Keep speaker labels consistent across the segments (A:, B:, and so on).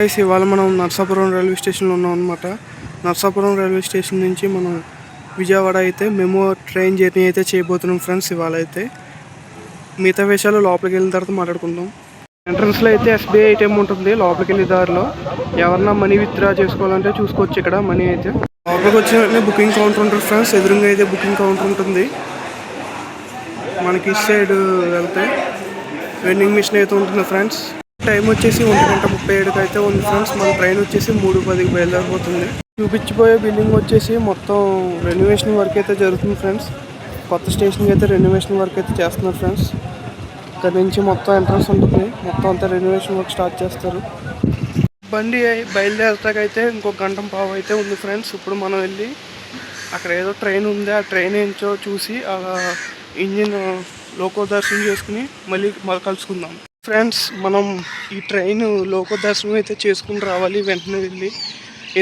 A: Guys ఇవాళ మనం Narsapuram railway స్టేషన్లో ఉన్నాం అనమాట నర్సాపురం రైల్వే స్టేషన్ నుంచి మనం విజయవాడ అయితే మేము ట్రైన్ జర్నీ అయితే చేయబోతున్నాం ఫ్రెండ్స్ ఇవాళ అయితే. మిగతా విషయాలు లోపలికి వెళ్ళిన తర్వాత మాట్లాడుకుందాం. ఎంట్రన్స్లో అయితే ఎస్బీఐ ఐటెం ఉంటుంది లోపలికి వెళ్ళే దారిలో. ఎవరన్నా మనీ విత్డ్రా చేసుకోవాలంటే చూసుకోవచ్చు ఇక్కడ మనీ అయితే. లోపలికి వచ్చిన బుకింగ్ కౌంటర్ ఉంటుంది ఫ్రెండ్స్. ఎదురుగా అయితే బుకింగ్ కౌంటర్ ఉంటుంది. మనకి ఇటు సైడ్ వెళ్తే వెండింగ్ మిషన్ అయితే ఉంటుంది ఫ్రెండ్స్. టైం వచ్చేసి ఒంటి గంట ముప్పై ఏడుకి అయితే ఉంది ఫ్రెండ్స్. మన ట్రైన్ వచ్చేసి మూడు పదికి బయలుదేరిపోతుంది. చూపించిపోయే బిల్డింగ్ వచ్చేసి మొత్తం రెనోవేషన్ వర్క్ అయితే జరుగుతుంది ఫ్రెండ్స్. కొత్త స్టేషన్కి అయితే రెనోవేషన్ వర్క్ అయితే చేస్తున్నారు ఫ్రెండ్స్. ఇక్కడ నుంచి మొత్తం ఎంట్రన్స్ ఉంటుంది. మొత్తం అంతా రెనోవేషన్ వర్క్ స్టార్ట్ చేస్తారు. బండి బయలుదేరటాకైతే ఇంకో గంట పావు అయితే ఉంది ఫ్రెండ్స్. ఇప్పుడు మనం వెళ్ళి అక్కడ ఏదో ట్రైన్ ఉంది. ఆ ట్రైన్ ఏంచో చూసి ఆ ఇంజిన్ లోకో దర్శనం చేసుకుని మళ్ళీ మళ్ళీ కలుసుకుందాం. ఫ్రెండ్స్ మనం ఈ ట్రైన్ లోక దర్శనం అయితే చేసుకుని రావాలి వెంటనే వెళ్ళి.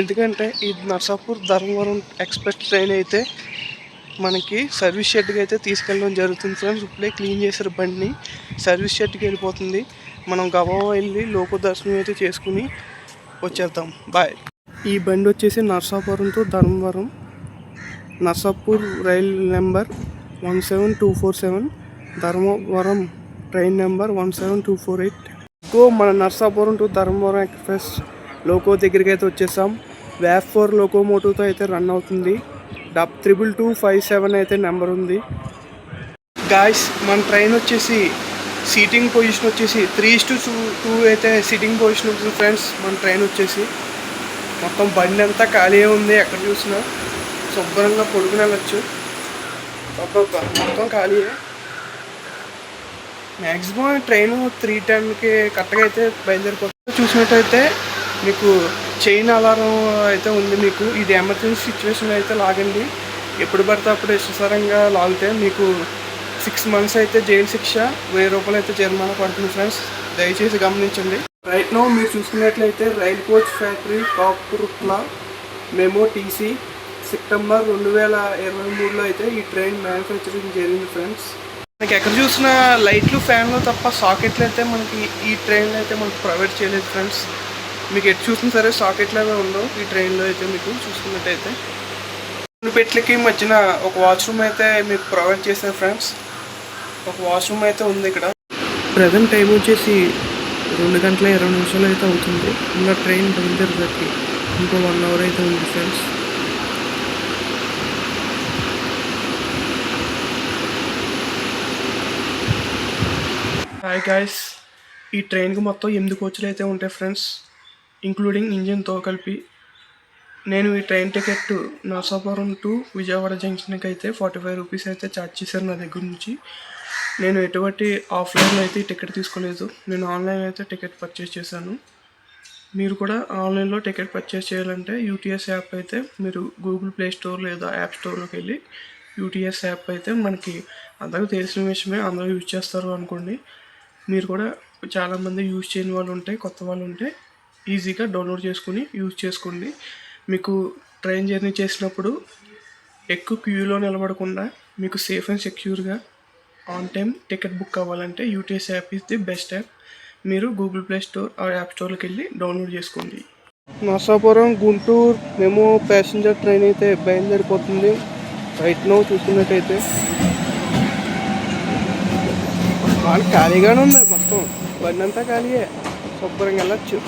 A: ఎందుకంటే ఈ నర్సాపూర్ ధర్మవరం ఎక్స్ప్రెస్ ట్రైన్ అయితే మనకి సర్వీస్ షెడ్కి అయితే తీసుకెళ్ళడం జరుగుతుంది ఫ్రెండ్స్. ఇప్పుడే క్లీన్ చేశారు బండిని. సర్వీస్ షెడ్కి వెళ్ళిపోతుంది. మనం గవా వెళ్ళి లోక దర్శనం అయితే చేసుకుని వచ్చేద్దాం. బాయ్. ఈ బండి వచ్చేసి నర్సాపురంతో Dharmavaram. Narsapur rail number one seven two four seven. Dharmavaram train number one seven two four eight. Go మన Narsapuram to Dharmavaram express. Loco దగ్గరికి అయితే వచ్చేసాం. వ్యాప్ ఫోర్ లోకోమోటివ్తో అయితే రన్ అవుతుంది. Dub triple two five seven అయితే నెంబర్ ఉంది. గాయస్ మన ట్రైన్ వచ్చేసి సీటింగ్ పొజిషన్ వచ్చేసి త్రీ టు టూ టూ అయితే సీటింగ్ పొజిషన్ ఉంటుంది ఫ్రెండ్స్. మన ట్రైన్ వచ్చేసి మొత్తం బండి అంతా ఖాళీ ఉంది ఎక్కడ చూసినా. శుభ్రంగా పొడుగున వెళ్ళచ్చు మొత్తం ఖాళీయే. మ్యాక్సిమం ట్రైన్ త్రీ టెన్కి కరెక్ట్గా అయితే బయలుదేరిపోతుంది. చూసినట్టయితే మీకు చైన్ అలారం అయితే ఉంది మీకు. ఇది ఎమర్జెన్సీ సిచ్యువేషన్ అయితే లాగండి. ఎప్పుడు పడితే అప్పుడు ఇష్టసరంగా లాగితే మీకు సిక్స్ మంత్స్ అయితే జైలు శిక్ష వెయ్యి రూపాయలు అయితే జరిమానా పడుతుంది ఫ్రెండ్స్. దయచేసి గమనించండి. రైట్ నో మీరు చూసుకున్నట్లయితే rail coach factory top MEMU TC. September రెండు వేల ఇరవై మూడులో అయితే ఈ ట్రైన్ మ్యానుఫ్యాక్చరింగ్ జరిగింది ఫ్రెండ్స్. మనకి ఎక్కడ చూసిన లైట్లు ఫ్యాన్లు తప్ప సాకెట్లు అయితే మనకి ఈ ట్రైన్లో అయితే మనకు ప్రొవైడ్ చేయలేదు ఫ్రెండ్స్ మీకు ఎటు చూసినా సరే సాకెట్లు అవి ఉండవు ఈ ట్రైన్లో అయితే మీకు చూసుకున్నట్టయితే. రెండు పెట్లకి మధ్యన ఒక వాష్రూమ్ అయితే మీకు ప్రొవైడ్ చేశారు ఫ్రెండ్స్ ఒక వాష్రూమ్ అయితే ఉంది ఇక్కడ. ప్రజెంట్ టైం వచ్చేసి రెండు గంటల ఇరవై నిమిషాలు అయితే అవుతుంది. ఇంకా ట్రైన్ బయలుదేరేసరికి ఇంకో వన్ అవర్ అయితే ఉంది ఫ్రెండ్స్ హాయ్ గాయస్ ఈ ట్రైన్కి మొత్తం ఎనిమిది కోచ్లు అయితే ఉంటాయి ఫ్రెండ్స్ ఇంక్లూడింగ్ ఇంజిన్తో కలిపి. నేను ఈ train ticket Narsapuram to Vijayawada జంక్షన్కి అయితే ఫార్టీ ఫైవ్ రూపీస్ అయితే ఛార్జ్ చేశారు నా దగ్గర నుంచి. నేను ఎటువంటి ఆఫ్లైన్లో అయితే ఈ టికెట్ తీసుకోలేదు. నేను ఆన్లైన్ అయితే టికెట్ పర్చేస్ చేశాను. మీరు కూడా ఆన్లైన్లో టికెట్ పర్చేస్ చేయాలంటే యూటీఎస్ యాప్ అయితే మీరు గూగుల్ ప్లే స్టోర్ లేదా యాప్ స్టోర్లోకి వెళ్ళి యూటీఎస్ యాప్ అయితే మనకి అందరికీ తెలిసిన విషయమే అందరూ యూజ్ చేస్తారు అనుకోండి. మీరు కూడా చాలామంది యూజ్ చేయని వాళ్ళు ఉంటే కొత్త వాళ్ళు ఉంటే ఈజీగా డౌన్లోడ్ చేసుకుని యూజ్ చేసుకోండి. మీకు ట్రైన్ జర్నీ చేసినప్పుడు ఎక్కువ క్యూలో నిలబడకుండా మీకు సేఫ్ అండ్ సెక్యూర్గా ఆన్ టైం టికెట్ బుక్ అవ్వాలంటే UTS app is the best app మీరు గూగుల్ ప్లే స్టోర్ ఆ యాప్ స్టోర్కి వెళ్ళి డౌన్లోడ్ చేసుకోండి. నర్సాపురం గుంటూరు మేము ప్యాసింజర్ ట్రైన్ అయితే బయలుదేరిపోతుంది. రైట్ నో చూసుకున్నట్టయితే వాళ్ళు ఖాళీగానే ఉంది మొత్తం. బండి అంతా ఖాళీయే. శుభ్రంగా వెళ్ళచ్చు.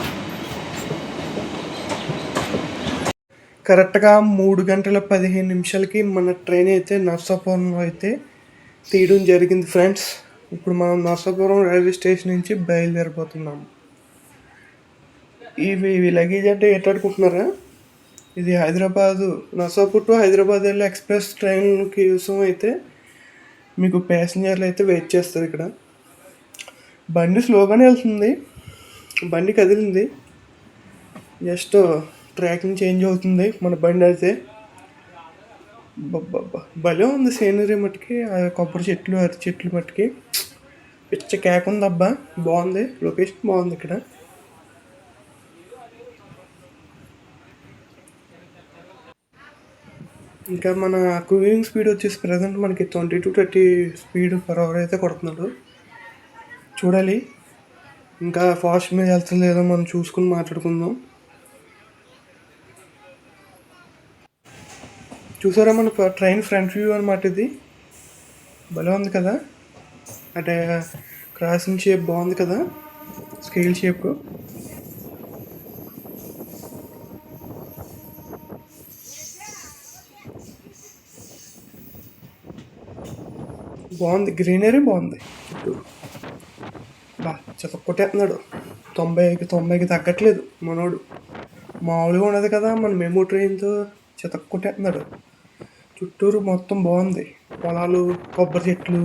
A: కరెక్ట్గా మూడు గంటల పదిహేను నిమిషాలకి మన ట్రైన్ అయితే నర్సాపురంలో అయితే తీయడం జరిగింది ఫ్రెండ్స్. ఇప్పుడు మనం నర్సాపురం రైల్వే స్టేషన్ నుంచి బయలుదేరిపోతున్నాం ఇవి ఇవి లగేజ్ అంటే ఎట్టాడుకుంటున్నారా ఇది హైదరాబాదు నర్సాపూర్ టు హైదరాబాద్ వెళ్ళే ఎక్స్ప్రెస్ ట్రైన్కి కోసం అయితే మీకు ప్యాసింజర్లు అయితే వెయిట్ చేస్తారు ఇక్కడ. బండి స్లోగానే వెళ్తుంది. బండి కదిలింది. జస్ట్ ట్రాకింగ్ చేంజ్ అవుతుంది మన బండి అయితే. భలే ఉంది సీనరీ మట్టుకి ఆ కొబ్బరి చెట్లు అరటి చెట్లు మట్టుకి. పిచ్చ కేక్ ఉంది అబ్బా. బాగుంది. లొకేషన్ బాగుంది ఇక్కడ. ఇంకా మన కూలింగ్ స్పీడ్ వచ్చేసి ప్రజెంట్ మనకి twenty to thirty speed per hour అయితే కొడుతున్నాడు. చూడాలి. ఇంకా ఫాస్ట్ మీద వెళ్తుంది లేదో మనం చూసుకుని మాట్లాడుకుందాం. చూసారా మన ట్రైన్ ఫ్రంట్ వ్యూ అనమాట ఇది? భలే ఉంది కదా? అంటే క్రాసింగ్ షేప్ బాగుంది కదా? Scale shape. బాగుంది. గ్రీనరీ బాగుంది. చుట్టూ చితక్కొట్టేస్తున్నాడు చెత్త కొట్టేస్తున్నాడు తొంభైకి తొంభైకి తగ్గట్లేదు మనోడు. మామూలుగా ఉండదు కదా మన మెమో ట్రైన్తో చెత్త కొట్టేస్తున్నాడు చుట్టూరు మొత్తం బాగుంది. పొలాలు కొబ్బరి చెట్లు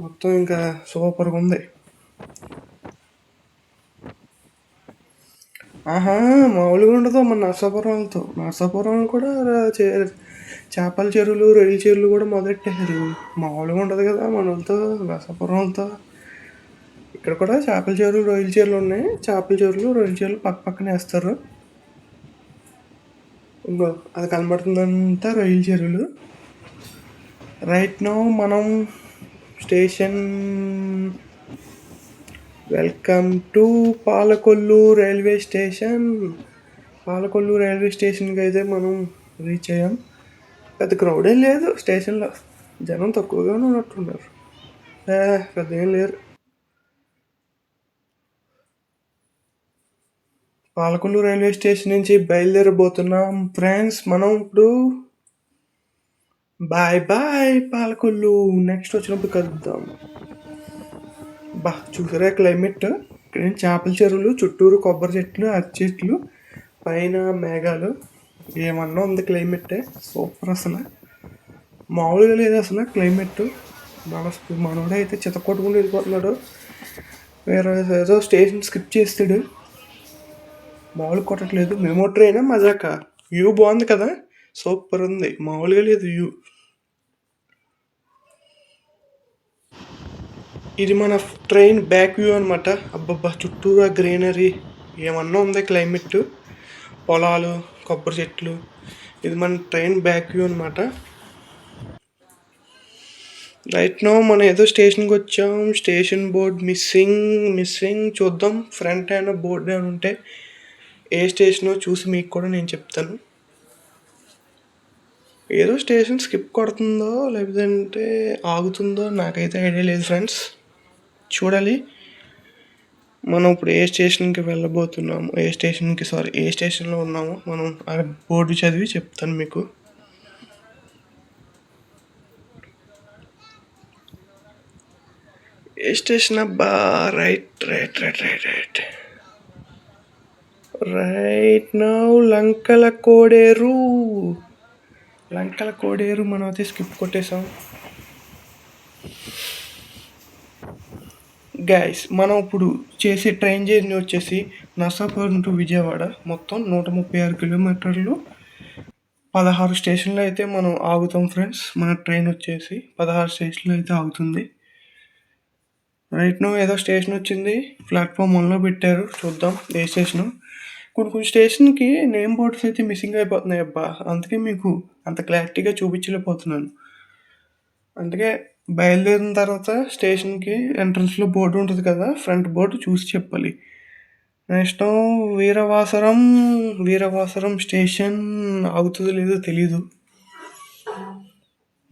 A: మొత్తం ఇంకా సూపర్గా ఉంది. ఆహా మామూలుగా ఉండదు మన నర్సాపురాలతో నర్సాపురం కూడా చే చేపల చెరువులు రొయ్యల చెరువులు కూడా మొదలెట్టారు మామూలుగా ఉండదు కదా మన నర్సాపురంతో. ఇక్కడ కూడా చేపల చెరువులు రొయ్యల చెరువులు ఉన్నాయి. చేపల చెరువులు రొయ్యల చెరువులు పక్క పక్కన వేస్తారు. ఇంకో అది కనబడుతుందంతా రొయ్యల చెరువులు. రైట్ నో మనం station welcome to Palakollu railway station. Palakollu railway స్టేషన్కి అయితే మనం రీచ్ అయ్యాం. పెద్ద క్రౌడ్ ఏం లేదు స్టేషన్లో జనం తక్కువగానే ఉన్నట్టున్నారు. పెద్ద ఏం లేరు. పాలకొల్లు రైల్వే స్టేషన్ నుంచి బయలుదేరబోతున్నాం. ఫ్రెండ్స్ మనం ఇప్పుడు బాయ్ బాయ్ పాలకొల్లు. నెక్స్ట్ వచ్చినప్పుడు కలుద్దాం. బా చూసారా క్లైమేట్? ఇక్కడ చేపల చెరువులు చుట్టూరు కొబ్బరి చెట్లు అరటి చెట్లు పైన మేఘాలు. ఏమన్నా ఉంది క్లైమేట్? సూపర్ అసలు. మామూలుగా లేదు అసలు క్లైమేట్. మన మనోడే అయితే వెళ్ళిపోతున్నాడు. వేరే ఏదో స్టేషన్ స్కిప్ చేస్తాడు. మామూలు కొట్టట్లేదు. Memo train? మజాక? వ్యూ బాగుంది కదా? సూపర్ ఉంది. మామూలుగా లేదు వ్యూ ఇది మన ట్రైన్ బ్యాక్ వ్యూ అనమాట అబ్బబ్బా చుట్టూరా గ్రీనరీ. ఏమన్నా ఉంది క్లైమేట్ పొలాలు కొబ్బరి చెట్లు. ఇది మన ట్రైన్ బ్యాక్ వ్యూ అనమాట రైట్ నో మనం ఏదో స్టేషన్కి వచ్చాం. స్టేషన్ బోర్డ్ మిస్సింగ్ మిస్సింగ్ చూద్దాం. ఫ్రంట్ హ్యాండ్ బోర్డు అని ఉంటే ఏ స్టేషనో చూసి మీకు కూడా నేను చెప్తాను. ఏదో స్టేషన్ స్కిప్ కొడుతుందో లేదంటే ఆగుతుందో నాకైతే ఐడియా లేదు ఫ్రెండ్స్. చూడాలి. మనం ఇప్పుడు ఏ స్టేషన్కి వెళ్ళబోతున్నాము? ఏ స్టేషన్కి సారీ ఏ స్టేషన్లో ఉన్నామో? మనం ఆ బోర్డు చదివి చెప్తాను మీకు. ఏ స్టేషన్? అబ్బా right right right right right. Right now Lankala Koderu Lankala Koderu మనం అయితే స్కిప్ కొట్టేసాం. గైస్ మనం ఇప్పుడు చేసే ట్రైన్ జర్నీ వచ్చేసి నర్సాపురం టు విజయవాడ. మొత్తం నూట ముప్పై ఆరు కిలోమీటర్లు. పదహారు స్టేషన్లు అయితే మనం ఆగుతాం ఫ్రెండ్స్ మన ట్రైన్ వచ్చేసి పదహారు స్టేషన్లు అయితే ఆగుతుంది. రైట్ నో ఏదో స్టేషన్ వచ్చింది. ప్లాట్ఫామ్ వన్లో పెట్టారు. చూద్దాం. ఏ స్టేషన్ కొన్ని కొన్ని స్టేషన్కి నేమ్ బోర్డ్స్ అయితే మిస్సింగ్ అయిపోతున్నాయి అబ్బా. అందుకే మీకు అంత క్లారిటీగా చూపించలేకపోతున్నాను. అందుకే బయలుదేరిన తర్వాత స్టేషన్కి ఎంట్రన్స్లో బోర్డు ఉంటుంది కదా ఫ్రంట్ బోర్డు చూసి చెప్పాలి. నెక్స్ట్ వీరవాసరం వీరవాసరం స్టేషన్ ఆగుతుందో లేదో తెలీదు.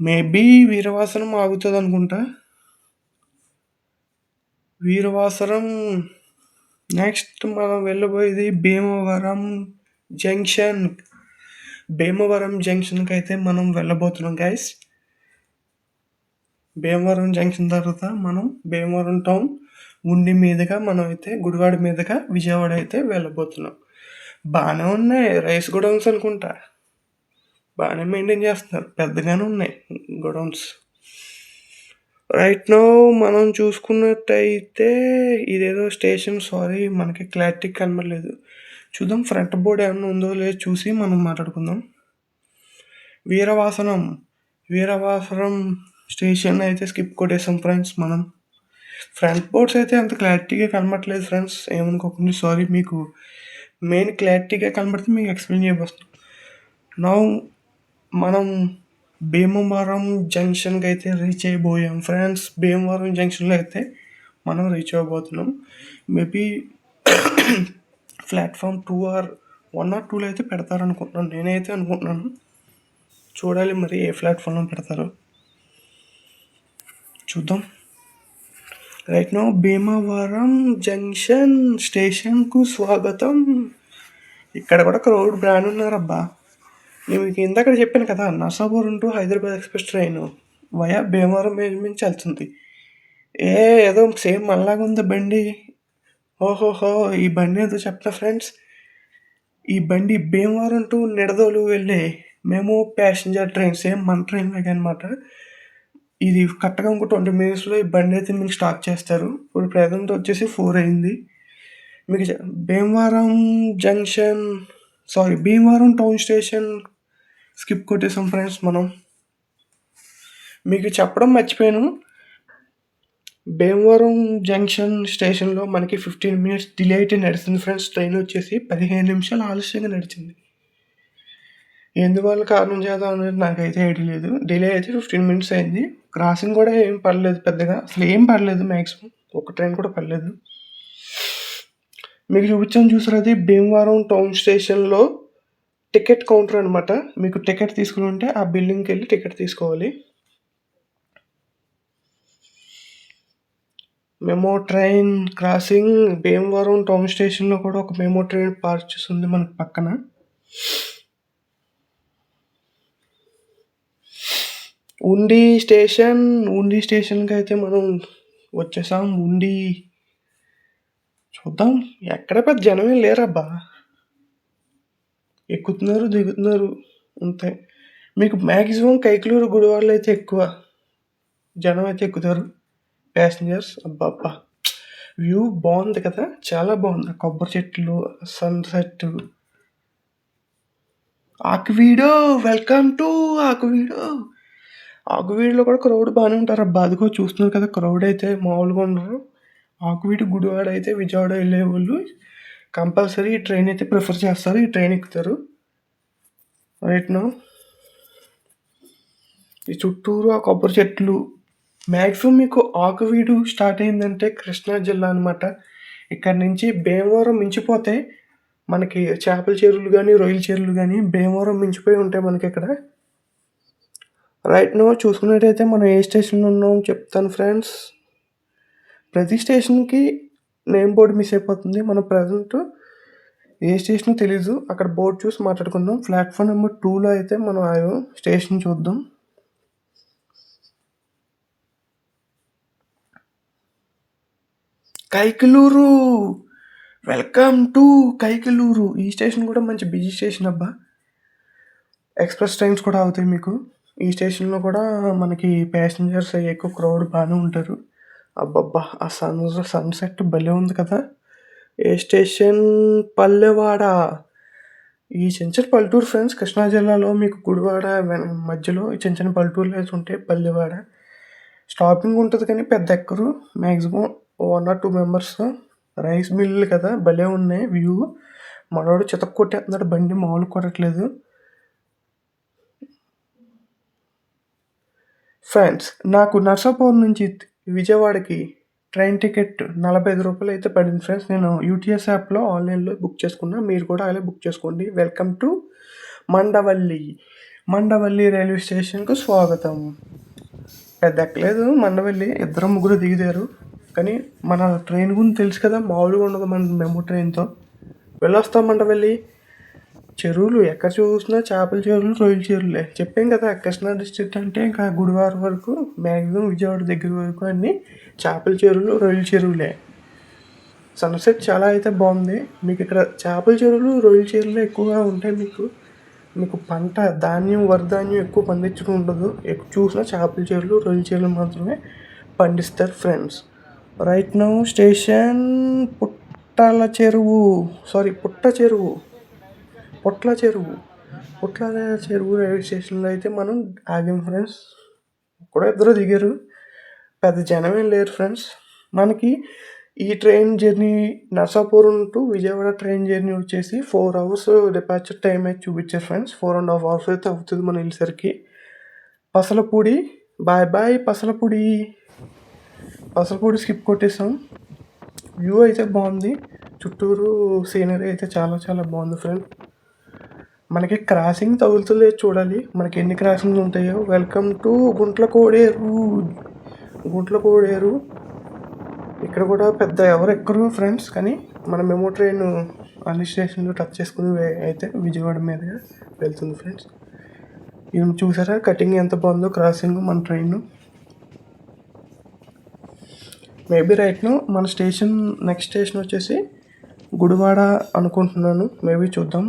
A: మేబీ వీరవాసరం ఆగుతుంది అనుకుంటా వీరవాసరం నెక్స్ట్ మనం వెళ్ళబోయేది భీమవరం జంక్షన్. భీమవరం జంక్షన్కి అయితే మనం వెళ్ళబోతున్నాం గైస్ భీమవరం జంక్షన్ తర్వాత మనం భీమవరం టౌన్ ఉండి మీదుగా మనం అయితే గుడివాడ మీదుగా విజయవాడ అయితే వెళ్ళబోతున్నాం. బాగానే ఉన్నాయి రైస్ గుడౌన్స్ అనుకుంటా. బాగానే మెయింటైన్ చేస్తున్నారు పెద్దగానే ఉన్నాయి గుడౌన్స్. రైట్ నో మనం చూసుకున్నట్టయితే ఇదేదో స్టేషన్. సారీ మనకి క్లారిటీ కనబడలేదు. చూద్దాం ఫ్రంట్ బోర్డ్ ఏమన్నా ఉందో లేదో చూసి మనం మాట్లాడుకుందాం. వీరవాసనం. వీరవాసనం స్టేషన్ అయితే స్కిప్ కొట్టేసాం ఫ్రెండ్స్ మనం. ఫ్రంట్ బోర్డ్స్ అయితే అంత క్లారిటీగా కనబడట్లేదు ఫ్రెండ్స్ ఏమనుకోకుండా. సారీ మీకు మెయిన్ క్లారిటీగా కనబడితే మీకు ఎక్స్ప్లెయిన్ చేయబోస్తాం నౌ మనం భీమవరం జంక్షన్కి అయితే రీచ్ అయిపోయాం. ఫ్రెండ్స్ భీమవరం జంక్షన్లో అయితే మనం reach అవ్వబోతున్నాం maybe platform two or one or టూలో అయితే పెడతారు అనుకుంటున్నాను నేనైతే అనుకుంటున్నాను. చూడాలి మరి ఏ ప్లాట్ఫామ్లో పెడతారో. చూద్దాం. రైట్ నో భీమవరం జంక్షన్ స్టేషన్కు స్వాగతం. ఇక్కడ కూడా క్రౌడ్ బ్రాండ్ ఉన్నారబ్బా. నేను మీకు ఇందాక చెప్పాను కదా Narsapuram to Hyderabad express train via Bhimavaram మీద నుంచి వెళ్తుంది. ఏ ఏదో సేమ్ మనలాగా ఉంది బండి? ఓహోహో ఈ బండి ఏదో చెప్తా ఫ్రెండ్స్. ఈ బండి భీమవరం టు నిడదోలు వెళ్ళే మేము ప్యాసింజర్ ట్రైన్ సేమ్ మన ట్రైన్ లాగే అనమాట ఇది కరెక్ట్గా ఇంకో ట్వంటీ మినిట్స్లో ఈ బండి అయితే మీకు స్టార్ట్ చేస్తారు. ఇప్పుడు ప్రజెంట్ వచ్చేసి ఫోర్ అయింది. మీకు Bhimavaram junction sorry Bhimavaram town station skip కొట్టేసాం friends మనం. మీకు చెప్పడం మర్చిపోయాను. భీమవరం జంక్షన్ స్టేషన్లో మనకి ఫిఫ్టీన్ మినిట్స్ డిలే అయితే నడిచింది ఫ్రెండ్స్. ట్రైన్ వచ్చేసి పదిహేను నిమిషాలు ఆలస్యంగా నడిచింది. ఎందువల్ల కారణం చేద్దాం అనేది నాకైతే ఐడియా లేదు. డిలే అయితే ఫిఫ్టీన్ మినిట్స్ అయింది. క్రాసింగ్ కూడా ఏం పడలేదు పెద్దగా. అసలు ఏం పడలేదు మ్యాక్సిమం ఒక ట్రైన్ కూడా పడలేదు. మీకు చూపించాను చూసారు అది? భీమవరం టౌన్ స్టేషన్లో టికెట్ కౌంటర్ అనమాట మీకు టికెట్ తీసుకుని ఉంటే ఆ బిల్డింగ్కి వెళ్ళి టికెట్ తీసుకోవాలి. MEMU train crossing Bhimavaram town స్టేషన్లో కూడా ఒక మెమో ట్రైన్ పార్క్ చేసి ఉంది పక్కన. ఉండి స్టేషన్ ఉండి స్టేషన్కి అయితే మనం వచ్చేసాం. ఉండి చూద్దాం. ఎక్కడ పెద్ద జనమే లేరబ్బా. ఎక్కుతున్నారు దిగుతున్నారు అంతే మీకు మ్యాక్సిమం కైకలూరు గుడివాడలో అయితే ఎక్కువ జనం అయితే ఎక్కుతారు. ప్యాసింజర్స్ అబ్బా అబ్బా వ్యూ బాగుంది కదా చాలా బాగుంది. కొబ్బరి చెట్లు సన్సెట్ ఆకువీడో వెల్కమ్ టు ఆకువీడో. ఆకువీడిలో కూడా క్రౌడ్ బాగానే ఉంటారు. అబ్బా అదిగో చూస్తున్నారు కదా క్రౌడ్ అయితే మామూలుగా ఉండరు. ఆకువీడి గుడివాడ అయితే విజయవాడ వెళ్ళే వాళ్ళు కంపల్సరీ ఈ ట్రైన్ అయితే ప్రిఫర్ చేస్తారు. ఈ ట్రైన్ ఎక్కుతారు. రైట్ నో ఈ చుట్టూరు ఆ కొబ్బరి చెట్లు. మ్యాక్సిమం మీకు ఆకువీడు స్టార్ట్ అయిందంటే కృష్ణా జిల్లా అనమాట ఇక్కడ నుంచి భీమవరం మించిపోతే మనకి చేపల చెరువులు కానీ రొయ్యల చెరువులు కానీ భీమవరం మించిపోయి ఉంటాయి మనకి ఇక్కడ. రైట్ నో చూసుకున్నట్టయితే మనం ఏ స్టేషన్లో ఉన్నాం చెప్తాను ఫ్రెండ్స్ ప్రతి స్టేషన్కి నేమ్ బోర్డు మిస్ అయిపోతుంది. మనం ప్రజెంట్ ఏ స్టేషన్ తెలీదు. అక్కడ బోర్డు చూసి మాట్లాడుకుందాం. ప్లాట్ఫామ్ నెంబర్ టూలో అయితే మనం ఆ స్టేషన్ చూద్దాం. కైకలూరు! Welcome to Kaikaluru. ఈ స్టేషన్ కూడా మంచి బిజీ స్టేషన్ అబ్బా. ఎక్స్ప్రెస్ ట్రైన్స్ కూడా అవుతాయి మీకు. ఈ స్టేషన్లో కూడా మనకి ప్యాసింజర్స్ ఎక్కువ క్రౌడ్ బాగానే ఉంటారు. అబ్బబ్బా ఆ సన్ సన్సెట్ భలే ఉంది కదా. ఏ స్టేషన్? పల్లెవాడ. ఈ చిన్న చిన్న పల్లెటూరు ఫ్రెండ్స్ కృష్ణా జిల్లాలో మీకు గుడివాడ మధ్యలో ఈ చిన్న చిన్న పల్లెటూర్లు అయితే ఉంటాయి పల్లెవాడ. స్టాపింగ్ ఉంటుంది కానీ పెద్ద ఎక్కరు. Maximum one or two members. Rice mill కదా భలే ఉన్నాయి వ్యూ. మనోడు చితక్ కొట్టేస్తున్నాడు బండి మామూలు కొట్టట్లేదు. ఫ్రెండ్స్ నాకు నర్సాపూర్ నుంచి విజయవాడకి ట్రైన్ టికెట్ నలభై ఐదు రూపాయలు అయితే పడింది ఫ్రెండ్స్. నేను యూటీఎస్ యాప్లో ఆన్లైన్లో బుక్ చేసుకున్నా. మీరు కూడా అలాగే బుక్ చేసుకోండి. Welcome to Mandavalli. Mandavalli railway స్టేషన్కు స్వాగతం. పెద్ద ఎక్కలేదు. మండవల్లి ఇద్దరు ముగ్గురు దిగిదారు. కానీ మన ట్రైన్ గురించి తెలుసు కదా. మామూలుగా ఉండదు మన మెమో ట్రైన్తో. వెళ్ళొస్తాం మండవల్లి. చెరువులు ఎక్కడ చూసినా చేపల చెరువులు రొయ్యల చెరువులే. చెప్పాం కదా కృష్ణా డిస్ట్రిక్ట్ అంటే ఇంకా గుడివారం వరకు మ్యాక్సిమం విజయవాడ దగ్గర వరకు అన్ని చేపల చెరువులు రొయ్యల చెరువులే. సన్సెట్ చాలా అయితే బాగుంది. మీకు ఇక్కడ చేపల చెరువులు రొయ్యల చెరువులు ఎక్కువగా ఉంటాయి మీకు మీకు పంట ధాన్యం వరిధాన్యం ఎక్కువ పండించడం ఉండదు. ఎక్కువ చూసినా చేపల చెరువులు రొయ్యల చెరువులు మాత్రమే పండిస్తారు ఫ్రెండ్స్. రైట్ నౌ స్టేషన్ పుట్టాల చెరువు. సారీ పుట్ట చెరువు. పొట్ల చెరువు. పొట్ల చెరువు రైల్వే స్టేషన్లో అయితే మనం ఆగాం ఫ్రెండ్స్. కూడా ఇద్దరు దిగారు. పెద్ద జనం ఏం లేరు ఫ్రెండ్స్. మనకి ఈ train journey Narsapuram to Vijayawada train journey వచ్చేసి ఫోర్ అవర్స్ డిపార్చర్ టైం అయితే చూపించారు friends. Four and half hours అయితే అవుతుంది మనం వెళ్ళేసరికి Pasalapudi. Bye bye Pasalapudi. Pasalapudi skip కొట్టేసాం. View అయితే బాగుంది. చుట్టూరు సీనరీ అయితే చాలా చాలా బాగుంది ఫ్రెండ్స్ మనకి క్రాసింగ్ తగులుతలేదు చూడాలి. మనకి ఎన్ని క్రాసింగ్స్ ఉంటాయో. వెల్కమ్ టు గుంట్ల కోడేరు గుంట్ల కోడేరు ఇక్కడ కూడా పెద్ద ఎవరు ఎక్కరు ఫ్రెండ్స్ కానీ మన మెమో ట్రైన్ అన్ని స్టేషన్లు టచ్ చేసుకుని అయితే విజయవాడ మీదుగా వెళ్తుంది ఫ్రెండ్స్ ఇది చూసారా? కటింగ్ ఎంత బాగుందో క్రాసింగ్ మన ట్రైన్ మేబీ రైట్ను మన స్టేషన్ నెక్స్ట్ స్టేషన్ వచ్చేసి గుడివాడ అనుకుంటున్నాను. మేబీ చూద్దాం.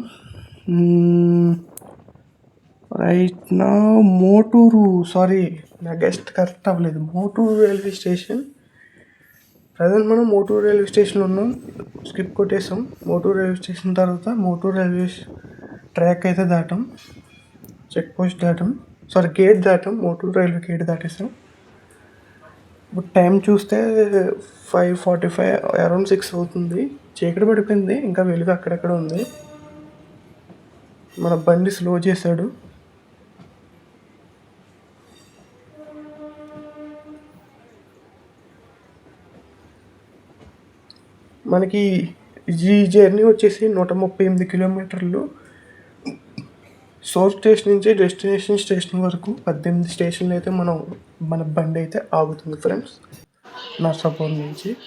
A: Hmm. రైట్ నా మోటూరు సారీ నా గెస్ట్ కరెక్ట్ అవ్వలేదు. మోటూరు రైల్వే స్టేషన్ ప్రజెంట్ మనం మోటూరు రైల్వే స్టేషన్లో ఉన్నాం. స్కిప్ కొట్టేసాం. మోటూరు రైల్వే స్టేషన్ తర్వాత మోటూరు రైల్వే ట్రాక్ అయితే దాటాం. చెక్ పోస్ట్ దాటాం. సారీ గేట్ దాటాం. మోటూరు రైల్వే గేట్ దాటేసాం. ఇప్పుడు టైం చూస్తే five forty five around six అవుతుంది. చీకటి పడిపోయింది. ఇంకా వెలుగు అక్కడక్కడ ఉంది? మన బండి స్లో చేశాడు. మనకి ఈ జర్నీ వచ్చేసి నూట ముప్పై ఎనిమిది కిలోమీటర్లు. సోర్స్ స్టేషన్ నుంచి డెస్టినేషన్ స్టేషన్ వరకు పద్దెనిమిది స్టేషన్లు అయితే మనం మన బండి అయితే ఆగుతుంది ఫ్రెండ్స్. నర్సాపూర్ నుంచి.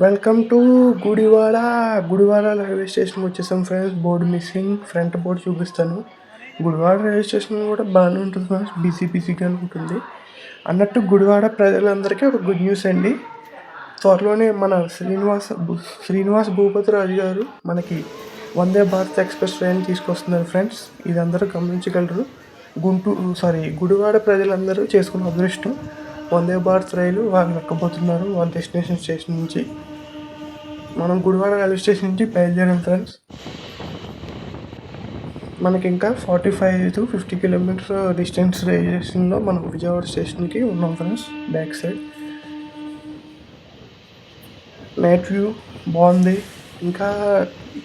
A: Welcome to Gudivada Gudivada railway station వచ్చేసాం friends board missing front board చూపిస్తాను. గుడివాడ రైల్వే స్టేషన్ కూడా బాగానే ఉంటుంది ఫ్రెండ్స్ బిజీ బిజీగా ఉంటుంది. అన్నట్టు గుడివాడ ప్రజలందరికీ ఒక గుడ్ న్యూస్ అండి. త్వరలోనే మన శ్రీనివాస శ్రీనివాస్ భూపతి రాజు గారు మనకి వందే భారత్ ఎక్స్ప్రెస్ ట్రైన్ తీసుకొస్తున్నారు ఫ్రెండ్స్ ఇది అందరూ గమనించగలరు. గుంటూరు సారీ గుడివాడ ప్రజలందరూ చేసుకున్న అదృష్టం. వందే భారత్ రైలు వాళ్ళు ఎక్కబోతున్నారు వాళ్ళ డెస్టినేషన్ స్టేషన్ నుంచి. మనం గుడివాడ రైల్వే స్టేషన్ నుంచి బయలుదేరాం ఫ్రెండ్స్ మనకి ఇంకా forty five to fifty kilometre distance రైల్వేషన్లో మనం విజయవాడ స్టేషన్కి ఉన్నాం friends back side night view బాగుంది. ఇంకా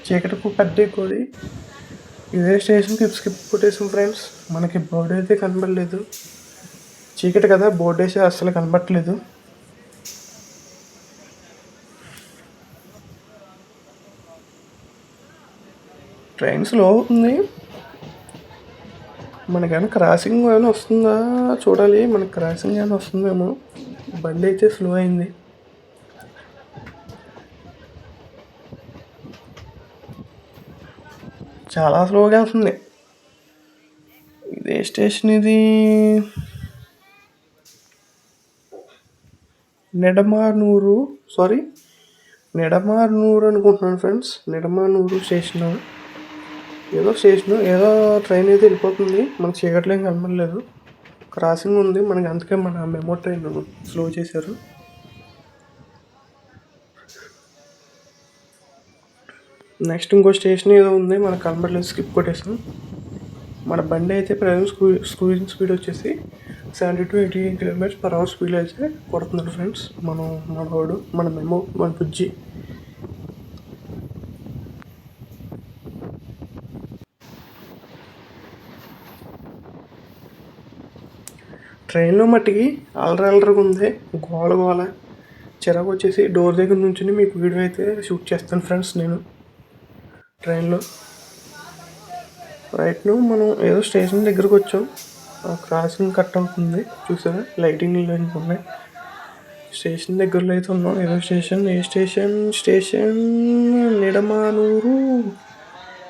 A: చీకటికు పడ్డే కొడి ఇదే స్టేషన్కి స్కిప్ కొట్టేసాం ఫ్రెండ్స్ మనకి బర్డ్ అయితే కనబడలేదు. చీకటి కదా బోర్డు వేసి అస్సలు కనబట్టలేదు. ట్రైన్ స్లో అవుతుంది. మనకైనా క్రాసింగ్ ఏమైనా వస్తుందా? చూడాలి మనకి క్రాసింగ్ ఏమైనా వస్తుందేమో. బండి అయితే స్లో అయింది. చాలా స్లోగా వస్తుంది. ఇదే స్టేషన్ ఇది. నెడమానూరు సారీ నెడమానూరు అనుకుంటున్నాను ఫ్రెండ్స్ నెడమానూరు స్టేషన్ ఏదో స్టేషన్ ఏదో ట్రైన్ అయితే వెళ్ళిపోతుంది. మనకు చీకట్లో ఏం కనబడలేదు. క్రాసింగ్ ఉంది. మనకి అందుకే మన మెమో ట్రైన్ స్లో చేశారు. నెక్స్ట్ ఇంకో స్టేషన్ ఏదో ఉంది. మనకు కనబడలేదు. స్కిప్ కొట్టేసాం. మన బండి అయితే ప్రజెంట్ స్కూ స్క్రూజింగ్ స్పీడ్ వచ్చేసి seventy to eighty kilometers per hour speed అయితే కొడుతున్నాడు ఫ్రెండ్స్ మనం మనవాడు మన మెమో మన బుజ్జి ట్రైన్లో మట్టికి అల్లరి అల్లరిగా ఉంది గోల గోల చిరాకు వచ్చేసి డోర్ దగ్గర నుంచి మీకు వీడియో అయితే షూట్ చేస్తాను ఫ్రెండ్స్ నేను ట్రైన్లో రైట్ మనం ఏదో స్టేషన్ దగ్గరకు వచ్చాం క్రాసింగ్ కట్ అవుతుంది. చూసారా? లైటింగ్ లైన్స్ ఉన్నాయి. స్టేషన్ దగ్గరలో అయితే ఉన్నాం. ఏదో స్టేషన్ ఏ station station Nidamanuru.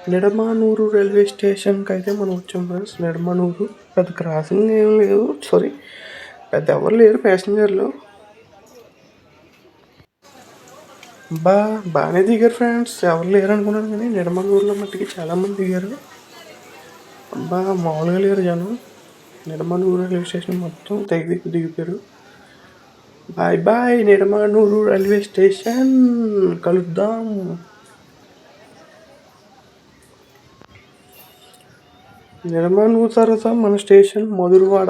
A: Nidamanuru railway స్టేషన్కి అయితే మనం వచ్చాం ఫ్రెండ్స్. నిడమానూరు. పెద్ద క్రాసింగ్ ఏం లేదు. సారీ పెద్ద ఎవరు లేరు ప్యాసింజర్లు. బా బాగానే దిగారు ఫ్రెండ్స్. ఎవరు లేరు అనుకున్నాను కానీ నిడమనూరులో మట్టికి చాలామంది దిగారు. అబ్బా మామూలుగా లేరు జనం. నిడమనూరు రైల్వే స్టేషన్ మొత్తం తెగ దిగుతారు దిగిపోయారు. Bye bye Nidamanuru railway station. కలుద్దాం. నిడమనూరు తర్వాత మన station Madhuravada.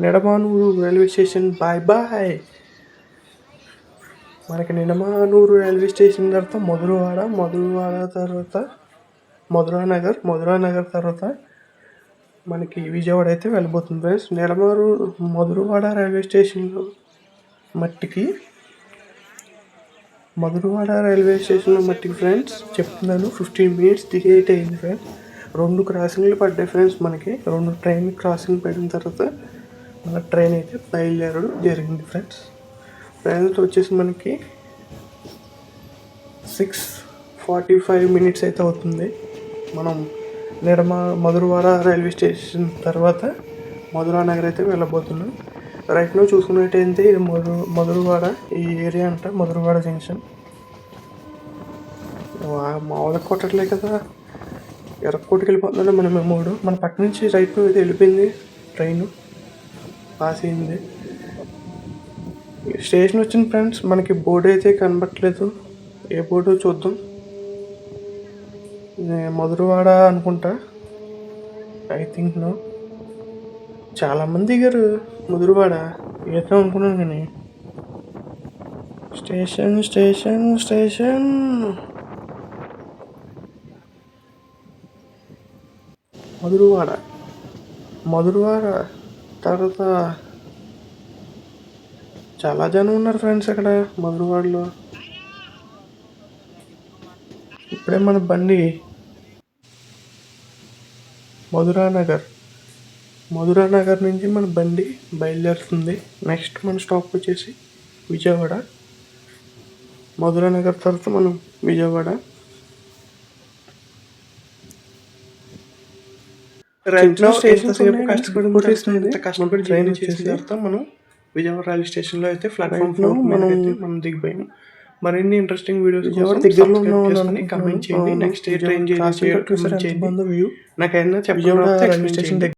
A: Nidamanuru railway station bye bye. మనకి నిడమానూరు రైల్వే స్టేషన్ తర్వాత మధురవాడ మధురవాడ తర్వాత మధురానగర్ మధురానగర్ తర్వాత మనకి విజయవాడ అయితే వెళ్ళిపోతుంది ఫ్రెండ్స్. నెలమారు మధురవాడ రైల్వే స్టేషన్లో మట్టికి మధురవాడ రైల్వే స్టేషన్లో మట్టికి ఫ్రెండ్స్ చెప్తున్నాను ఫిఫ్టీన్ మినిట్స్ దిగేట్ అయింది ఫ్రెండ్స్. రెండు క్రాసింగ్లు పడ్డాయి ఫ్రెండ్స్ మనకి. రెండు ట్రైన్ క్రాసింగ్ పడిన తర్వాత మన ట్రైన్ అయితే బయలుదేరడం జరిగింది ఫ్రెండ్స్. ఫ్రెండ్స్ వచ్చేసి మనకి సిక్స్ ఫార్టీ ఫైవ్ మినిట్స్ అయితే అవుతుంది. మనం నిడమ మధురవాడ రైల్వే స్టేషన్ తర్వాత మధురా నగర్ అయితే వెళ్ళబోతున్నాం రైట్లో చూసుకున్నట్టయితే ఇది మధు మధురవాడ ఈ ఏరియా అంట మధురవాడ జంక్షన్. మామూలుగా కొట్టట్లే కదా. ఎర్రకోటికి వెళ్ళిపోతున్నాడు మన మెమోడు మన పక్క నుంచి రైట్ అయితే వెళ్ళిపోయింది ట్రైన్ పాస్ అయింది. స్టేషన్ వచ్చిన ఫ్రెండ్స్ మనకి బోర్డు అయితే కనబట్టలేదు ఏ బోర్డు చూద్దాం. మధురవాడ అనుకుంటా. ఐ థింక్ నో చాలామంది దిగారు మధురవాడ ఏదో అనుకున్నాను కానీ. Station station station. Madhuravada. Madhuravada తర్వాత చాలా జనం ఉన్నారు ఫ్రెండ్స్ అక్కడ మధురవాడలో. ఇప్పుడే మన బండి మధురా నగర్. మధురా నగర్ నుంచి మన బండి బయలుదేరుతుంది. నెక్స్ట్ మన స్టాప్ వచ్చేసి విజయవాడ. మధురా నగర్ తర్వాత మనం విజయవాడ. ట్రైన్ చేసిన తర్వాత మనం విజయవాడ రైల్వే స్టేషన్లో అయితే ప్లాట్ఫామ్ మనం మనం దిగిపోయాం. మరిన్ని ఇంట్రెస్టింగ్ వీడియోస్ కమెంట్ చేయండి. నెక్స్ట్ ఏ ట్రైన్ చేయండి నాకైనా చెప్పండి రైల్వే స్టేషన్